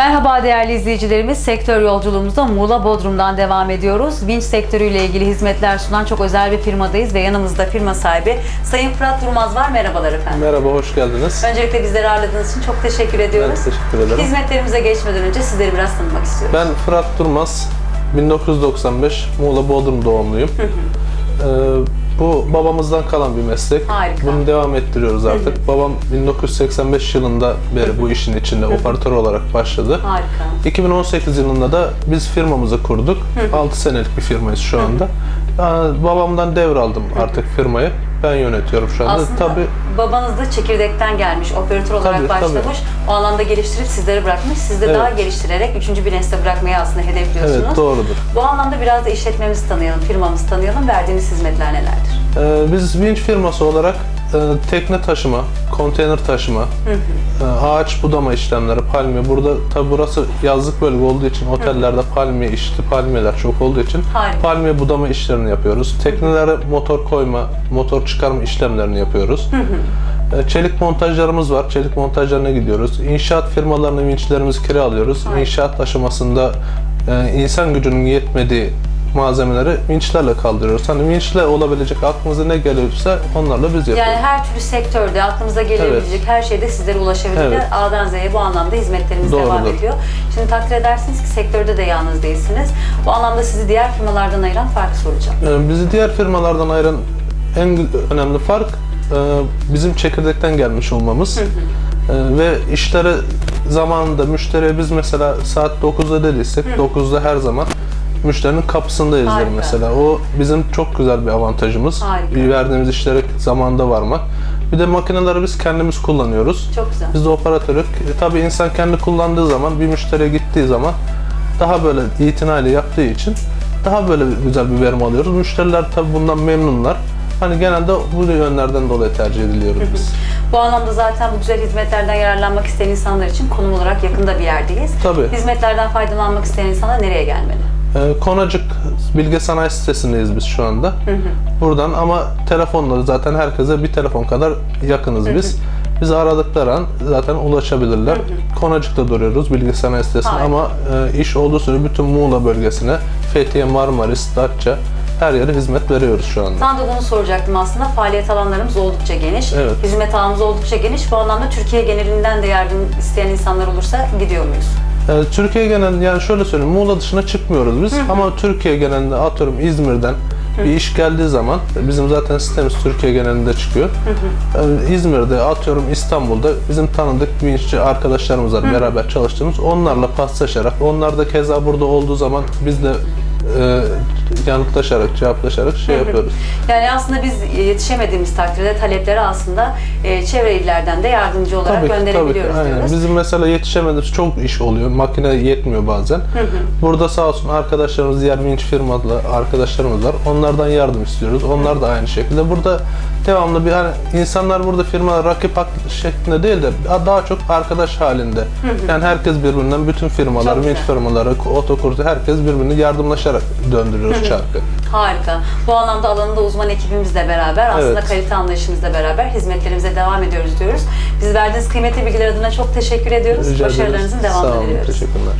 Merhaba değerli izleyicilerimiz. Sektör yolculuğumuza Muğla Bodrum'dan devam ediyoruz. Vinç sektörüyle ilgili hizmetler sunan çok özel bir firmadayız ve yanımızda firma sahibi Sayın Fırat Durmaz var. Merhabalar efendim. Merhaba, hoş geldiniz. Öncelikle bizleri ağırladığınız için çok teşekkür Ben ediyoruz. teşekkür ederim. Hizmetlerimize geçmeden önce sizleri biraz tanımak istiyorum. Ben Fırat Durmaz, 1995 Muğla Bodrum doğumluyum. Ee, bu babamızdan kalan bir meslek. Harika. Bunu devam ettiriyoruz artık. Babam 1985 yılında beri bu işin içinde operatör olarak başladı. Harika. 2018 yılında da biz firmamızı kurduk. 6 senelik bir firmayız şu anda. Babamdan devraldım artık firmayı. Ben yönetiyorum şu anda. Aslında Tabii babanız da çekirdekten gelmiş, operatör olarak Tabii, başlamış. O alanda geliştirip sizlere bırakmış. Siz de Evet. daha geliştirerek üçüncü bir nesle bırakmayı aslında hedefliyorsunuz. evet doğrudur. Bu anlamda biraz da işletmemizi tanıyalım, firmamızı tanıyalım. Verdiğiniz hizmetler nelerdir? Ee, biz vinç firması olarak tekne taşıma, konteyner taşıma, e, ağaç budama işlemleri, palmiye. Burada tabi burası yazlık bölge olduğu için otellerde palmiye işte palmiyeler çok olduğu için Harika. palmiye budama işlerini yapıyoruz. Teknelere motor koyma, motor çıkarma işlemlerini yapıyoruz. E, Çelik montajlarımız var. Çelik montajlarına gidiyoruz. İnşaat firmalarının vinçlerimizi kiralıyoruz. Harika. İnşaat aşamasında e, insan gücünün yetmediği malzemeleri vinçlerle kaldırıyoruz. Hani vinçle olabilecek aklımıza ne geliyorsa onlarla biz yapıyoruz. Yani her türlü sektörde aklımıza gelebilecek her şeyde sizlere ulaşabilir. Evet. A'dan Z'ye bu anlamda hizmetlerimiz devam Doğrudur. ediyor. Şimdi takdir edersiniz ki sektörde de yalnız değilsiniz. Bu anlamda sizi diğer firmalardan ayıran farkı soracağım. Ee, Bizi diğer firmalardan ayıran en önemli fark e, bizim çekirdekten gelmiş olmamız. E, Ve işleri zamanında müşteriye biz mesela saat 9'da dediysek 9'da her zaman müşterinin kapısındayızdır Harika. mesela. O bizim çok güzel bir avantajımız. Harika. Verdiğimiz işlere zamanında varmak. Bir de makineleri biz kendimiz kullanıyoruz. Çok güzel. Biz de operatörük. E, tabii insan kendi kullandığı zaman, bir müşteriye gittiği zaman daha böyle itinayla yaptığı için daha böyle güzel bir verim alıyoruz. Müşteriler tabii bundan memnunlar. Hani genelde bu yönlerden dolayı tercih ediliyoruz biz. Bu anlamda zaten bu güzel hizmetlerden yararlanmak isteyen insanlar için konum olarak yakında bir yerdeyiz. Tabii. Hizmetlerden faydalanmak isteyen insanlar nereye gelmeli? Ee, Konacık Bilge Sanayi sitesindeyiz biz şu anda. Buradan ama telefonları zaten herkese bir telefon kadar yakınız biz. Bizi aradıkları an zaten ulaşabilirler. Konacık'ta duruyoruz Bilge Sanayi sitesinde ama e, iş olduğu süre bütün Muğla bölgesine, Fethiye, Marmaris, Datça her yere hizmet veriyoruz şu anda. Tam da bunu soracaktım aslında. Faaliyet alanlarımız oldukça geniş. Evet. Hizmet alanımız oldukça geniş. Bu anlamda Türkiye genelinden de yardım isteyen insanlar olursa gidiyor muyuz? Ee, Türkiye genelinde yani şöyle söyleyeyim Muğla dışına çıkmıyoruz biz. Ama Türkiye genelinde atıyorum İzmir'den bir iş geldiği zaman bizim zaten sistemimiz Türkiye genelinde çıkıyor. Ee, İzmir'de atıyorum İstanbul'da bizim tanıdık vinççi arkadaşlarımız var beraber çalıştığımız. Onlarla paslaşarak onlar da keza burada olduğu zaman biz de e, yanıtlaşarak cevaplaşarak şey yapıyoruz. Yani aslında biz yetişemediğimiz takdirde talepleri aslında e, çevre illerden de yardımcı olarak Tabii ki, tabii ki. gönderebiliyoruz Aynen. diyoruz. Bizim mesela yetişemediğimiz çok iş oluyor. Makine yetmiyor bazen. Burada sağ olsun arkadaşlarımız, diğer vinç firmalı arkadaşlarımız var. Onlardan yardım istiyoruz. Onlar da aynı şekilde. Burada devamlı bir hani insanlar burada firmalar rakip şeklinde değil de daha çok arkadaş halinde. Yani herkes birbirinden bütün firmalar, vinç firmaları, otokursu herkes birbirini yardımlaşarak döndürüyoruz çarkı. Harika. Bu anlamda alanında uzman ekibimizle beraber aslında Evet. kalite anlayışımızla beraber hizmetlerimize devam ediyoruz diyoruz. Biz verdiğiniz kıymetli bilgiler adına çok teşekkür ediyoruz. Rica ederiz. Başarılarınızın Sağ devamını olun. diliyoruz. Teşekkürler.